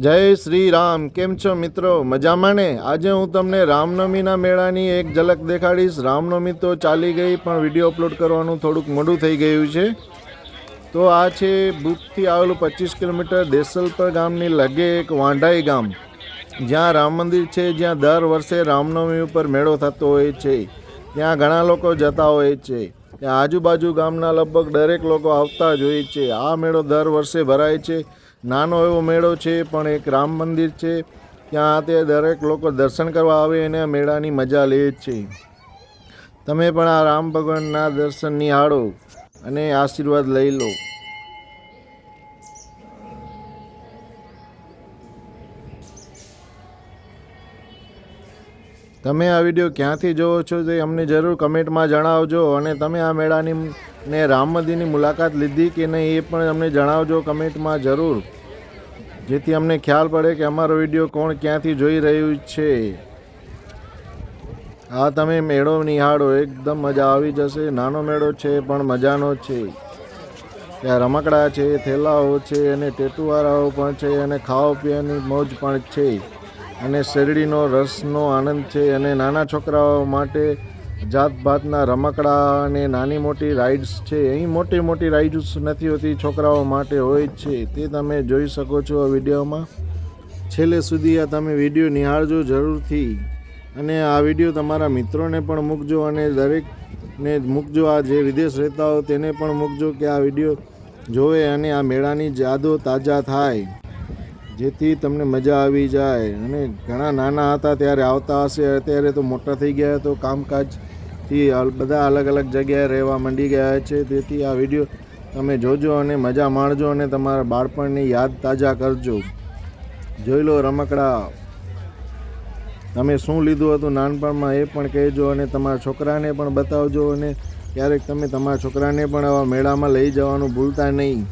જય શ્રી રામ. કેમ છો મિત્રો? મજામાં ને આજે હું તમને રામનવમીના મેળાની એક ઝલક દેખાડીશ. રામનવમી તો ચાલી ગઈ, પણ વીડિયો અપલોડ કરવાનું થોડુંક મોડું થઈ ગયું છે. તો આ છે ભૂતથી આવેલું પચીસ કિલોમીટર દેસલપર ગામની લગે એક વાંઢાઈ ગામ. જ્યાં રામ મંદિર છે, જ્યાં દર વર્ષે રામનવમી ઉપર મેળો થતો હોય છે. ત્યાં ઘણા લોકો જતા હોય છે. ત્યાં આજુબાજુ ગામના લગભગ દરેક લોકો આવતા જ હોય છે. આ મેળો દર વર્ષે ભરાય છે. નાનો એવો મેળો છે, પણ એક રામ મંદિર છે. ત્યાં તે દરેક લોકો દર્શન કરવા આવે અને મેળાની મજા લે છે. તમે પણ આ રામ ભગવાનના દર્શન નિહાળો અને આશીર્વાદ લઈ લો. તમે આ વીડિયો ક્યાંથી જોવો છો તે અમને જરૂર કમેન્ટમાં જણાવજો અને તમે આ મેળાની ને રામ મંદિરની મુલાકાત લીધી કે નહીં એ પણ અમને જણાવજો કમેન્ટમાં જરૂર. જેથી અમને ખ્યાલ પડે કે અમારો વીડિયો કોણ ક્યાંથી જોઈ રહ્યું છે. આ તમે મેળો નિહાળો, એકદમ મજા આવી જશે. નાનો મેળો છે, પણ મજાનો છે. ત્યાં રમકડા છે, થેલાઓ છે અને ટેટુવાળાઓ પણ છે અને ખાવા પીવાની મોજ પણ છે. અને શેરડીનો રસનો આનંદ છે અને નાના છોકરાઓ માટે જાત ભાતના રમકડા અને નાની મોટી રાઇડ્સ છે. અહીં મોટી મોટી રાઇડ્સ નથી હોતી, છોકરાઓ માટે હોય જ છે. તે તમે જોઈ શકો છો આ વિડીયોમાં. છેલ્લે સુધી આ તમે વીડિયો નિહાળજો જરૂરથી. અને આ વીડિયો તમારા મિત્રોને પણ મૂકજો અને દરેકને મૂકજો. આ જે વિદેશ રહેતા હો તેને પણ મૂકજો કે આ વીડિયો જોવે અને આ મેળાની યાદો તાજા થાય. જેથી તમને મજા આવી જાય. અને ઘણા નાના હતા, ત્યારે આવતા હશે, અત્યારે તો મોટા થઈ ગયા તો કામકાજથી બધા અલગ અલગ જગ્યાએ રહેવા માંડી ગયા છે. તેથી આ વીડિયો તમે જોજો અને મજા માણજો અને તમારા બાળપણની યાદ તાજા કરજો. જોઈ લો રમકડા. તમે શું લીધું હતું નાનપણમાં એ પણ કહેજો અને તમારા છોકરાને પણ બતાવજો અને ક્યારેક તમે તમારા છોકરાને પણ આવા મેળામાં લઈ જવાનું ભૂલતા નહીં.